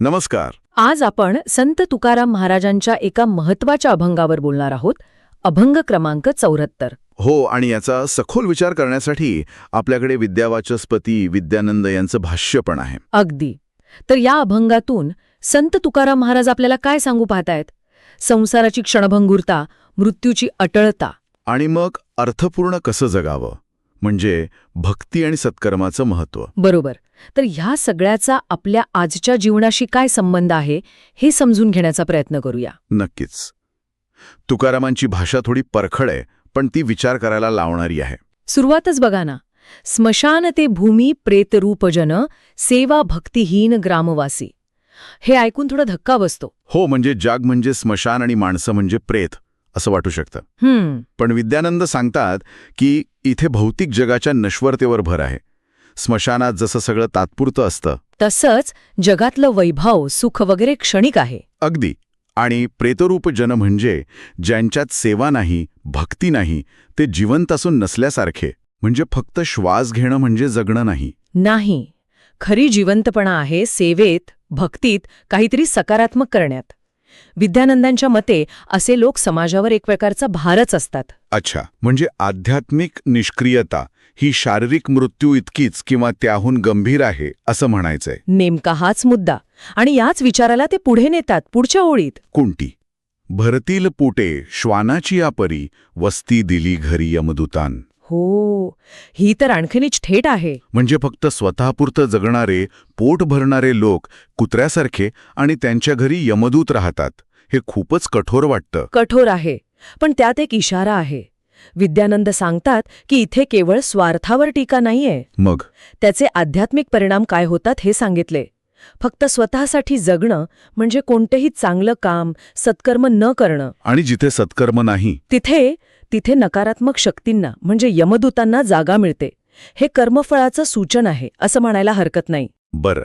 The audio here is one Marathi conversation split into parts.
नमस्कार. आज आपण संत तुकाराम महाराजांच्या एका महत्त्वाच्या अभंगावर बोलणार आहोत अभंग क्रमांक चौऱ्याहत्तर. हो आणि याचा सखोल विचार करण्यासाठी आपल्याकडे विद्यावाचस्पती विद्यानंद यांचं भाष्य पण आहे. अगदी. तर या अभंगातून संत तुकाराम महाराज आपल्याला काय सांगू पाहतायत? संसाराची क्षणभंगुरता मृत्यूची अटळता. आणि मग अर्थपूर्ण कसं जगावं? म्हणजे भक्ती आणि सत्कर्माचं महत्त्व. बरोबर. तर ह्या सगळ्याचा आपल्या आजच्या जीवनाशी काय संबंध आहे हे समजून घेण्याचा प्रयत्न करूया. नक्कीच. तुकारामांची भाषा थोडी परखड आहे पण ती विचार करायला लावणारी आहे. सुरुवातच बघा ना. स्मशान ते भूमी प्रेतरूपजन सेवा भक्तिहीन ग्रामवासी. हे ऐकून थोडा धक्का बसतो. हो म्हणजे जाग म्हणजे स्मशान आणि माणसं म्हणजे प्रेत असं वाटू शकतं. हम्म. पण विद्यानंद सांगतात की इथे भौतिक जगाच्या नश्वरतेवर भर आहे. स्मशानात जसं सगळं तात्पुरतं असतं. तसंच जगातलं वैभव सुख वगैरे क्षणिक आहे. अगदी. आणि प्रेतरूप जन म्हणजे ज्यांच्यात सेवा नाही भक्ती नाही ते जिवंत असून नसल्यासारखे. म्हणजे फक्त श्वास घेणं म्हणजे जगणं नाही. नाही. खरी जिवंतपणा आहे सेवेत भक्तीत काहीतरी सकारात्मक करण्यात. विद्यानंदांच्या मते असे लोक समाजावर एक प्रकारचा भारच असतात. अच्छा म्हणजे आध्यात्मिक निष्क्रियता ही शारीरिक मृत्यू इतकीच किंवा त्याहून गंभीर आहे असं म्हणायचंय. नेमका हाच मुद्दा. आणि याच विचाराला ते पुढे नेतात पुढच्या ओळीत. कोणती? भरतील पुटे श्वानाची आपरी वस्ती दिली घरी यमदूतान. हो ही तर आणखीनच थेट आहे. म्हणजे फक्त स्वतःपुरतं जगणारे पोट भरणारे लोक कुत्र्यासारखे आणि त्यांच्या घरी यमदूत राहतात. हे खूपच कठोर वाटतं. कठोर आहे पण त्यात एक इशारा आहे. विद्यानंद सांगतात की इथे केवळ स्वार्थावर टीका नाहीये. मग? त्याचे आध्यात्मिक परिणाम काय होतात हे सांगितले. फक्त स्वतःसाठी जगणं म्हणजे कोणतेही चांगलं काम सत्कर्म न करणं. आणि जिथे सत्कर्म नाही? तिथे तिथे नकारात्मक शक्तींना म्हणजे यमदूतांना जागा मिळते. हे कर्मफळाचं सूचन आहे असं म्हणायला हरकत नाही. बरं.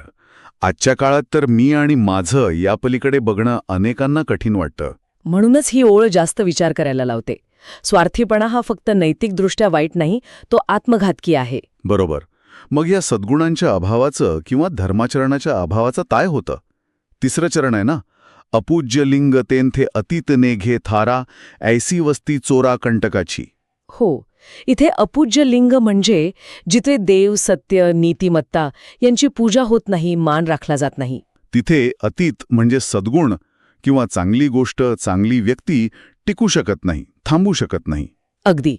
आजच्या काळात तर मी आणि माझं या पलीकडे बघणं अनेकांना कठीण वाटतं. म्हणूनच ही ओळ जास्त विचार करायला लावते. स्वार्थीपणा हा फक्त नैतिकदृष्ट्या वाईट नाही तो आत्मघातकी आहे. बरोबर. मग या सद्गुणांच्या अभावाचं किंवा धर्माचरणाच्या अभावाचं काय होतं? तिसरं चरण आहे ना? अपूज्य लिंग तेंथे अतीत नेघे थारा ऐसी वस्ती चोरा कंटकाची. हो इथे अपूज्य लिंग म्हणजे जिथे देव सत्य नीतिमत्ता यांची पूजा होत नाही मान राखला जात नाही. तिथे अतीत म्हणजे सद्गुण किंवा चांगली गोष्ट चांगली व्यक्ती टिकू शकत नाही थांबू शकत नाही. अगदी.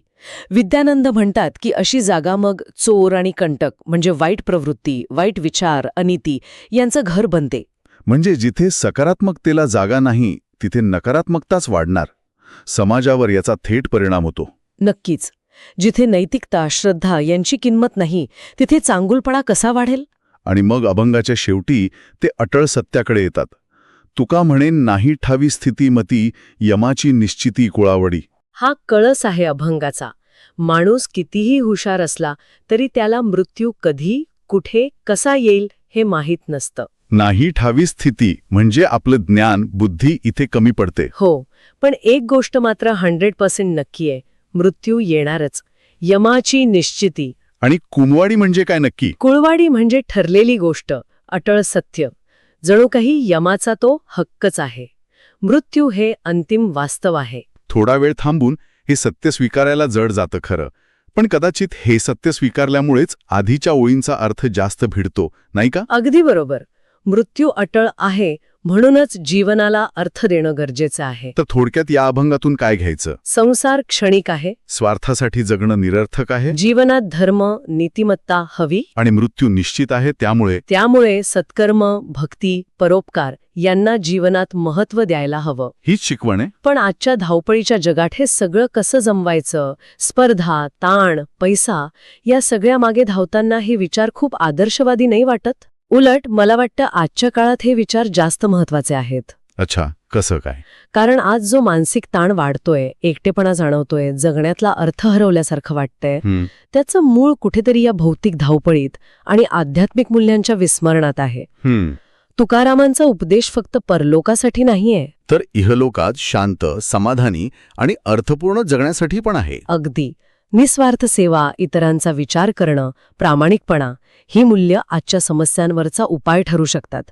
विद्यानंद म्हणतात की अशी जागा मग चोर आणि कंटक म्हणजे वाईट प्रवृत्ती वाईट विचार अनिती यांचं घर बनते. म्हणजे जिथे सकारात्मकतेला जागा नाही तिथे नकारात्मकताच वाढणार. समाजावर याचा थेट परिणाम होतो. नक्कीच. जिथे नैतिकता श्रद्धा यांची किंमत नाही तिथे चांगुलपणा कसा वाढेल? आणि मग अभंगाच्या शेवटी ते अटळ सत्याकडे येतात. तुका म्हणेन नाही ठावी स्थितीमती यमाची निश्चिती कुळावडी. हा कळस आहे अभंगाचा. माणूस कितीही हुशार असला तरी त्याला मृत्यू कधी कुठे कसा येईल हे माहीत नसतं. नाही ठावी स्थिती म्हणजे आपलं ज्ञान बुद्धी इथे कमी पडते. हो पण एक गोष्ट मात्र हंड्रेड पर्सेंट नक्की आहे. मृत्यू येणारच. यमाची निश्चिती. आणि कुमवाडी म्हणजे काय नक्की? कुळवाडी म्हणजे ठरलेली गोष्ट अटळ सत्य. जणू काही यमाचा तो हक्कच आहे. मृत्यू हे अंतिम वास्तव आहे. थोडा वेळ थांबून हे सत्य स्वीकारायला जड जातं खरं. पण कदाचित हे सत्य स्वीकारल्यामुळेच आधीच्या ओळींचा अर्थ जास्त भिडतो नाही का? अगदी बरोबर. मृत्यू अटळ आहे म्हणूनच जीवनाला अर्थ देणं गरजेचं आहे. तर थोडक्यात या अभंगातून काय घ्यायचं? संसार क्षणिक आहे. स्वार्थासाठी जगणं निरर्थक आहे? जीवनात धर्म नीतिमत्ता हवी. आणि मृत्यू निश्चित आहे त्यामुळे? त्यामुळे सत्कर्म भक्ती परोपकार यांना जीवनात महत्त्व द्यायला हवं. हीच शिकवण आहे? पण आजच्या धावपळीच्या जगात हे सगळं कसं जमवायचं? स्पर्धा ताण पैसा या सगळ्या मागे धावताना हे विचार खूप आदर्शवादी नाही वाटत? उलट मला वाटतं आजच्या काळात हे विचार जास्त महत्त्वाचे आहेत. अच्छा कसं काय? कारण आज जो मानसिक ताण वाढतोय एकटेपणा जाणवतोय जगण्यातला अर्थ हरवल्यासारखं वाटतंय त्याचं मूळ कुठेतरी या भौतिक धावपळीत आणि आध्यात्मिक मूल्यांच्या विस्मरणात आहे. हं. तुकारामांचा उपदेश फक्त परलोकासाठी नाहीये. तर इहलोकात शांत समाधानी आणि अर्थपूर्ण जगण्यासाठी पण आहे. अगदी. निस्वार्थ सेवा इतरांचा विचार करणं प्रामाणिकपणा ही मूल्य आजच्या समस्यांवरचा उपाय ठरू शकतात.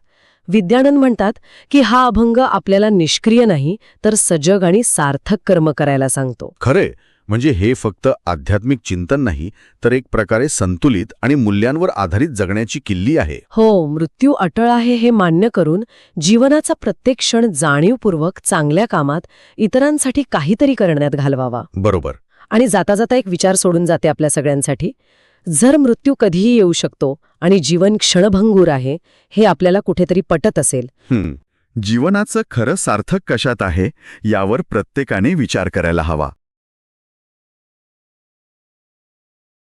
विद्यानंद म्हणतात की हा अभंग आपल्याला निष्क्रिय नाही तर सजग आणि सार्थक कर्म करायला सांगतो. खरे म्हणजे हे फक्त आध्यात्मिक चिंतन नाही तर एक प्रकारे संतुलित आणि मूल्यांवर आधारित जगण्याची किल्ली आहे. हो मृत्यू अटळ आहे हे मान्य करून जीवनाचा प्रत्येक क्षण जाणीवपूर्वक चांगल्या कामात इतरांसाठी काहीतरी करण्यात घालवावा. बरोबर. आणि जाता जाता एक विचार सोडून जाते आपल्या सगळ्यांसाठी. जर मृत्यू कधीही येऊ शकतो आणि जीवन क्षणभंगूर आहे हे आपल्याला कुठेतरी पटत असेल. जीवनाचं खरं सार्थक कशात आहे यावर प्रत्येकाने विचार करायला हवा.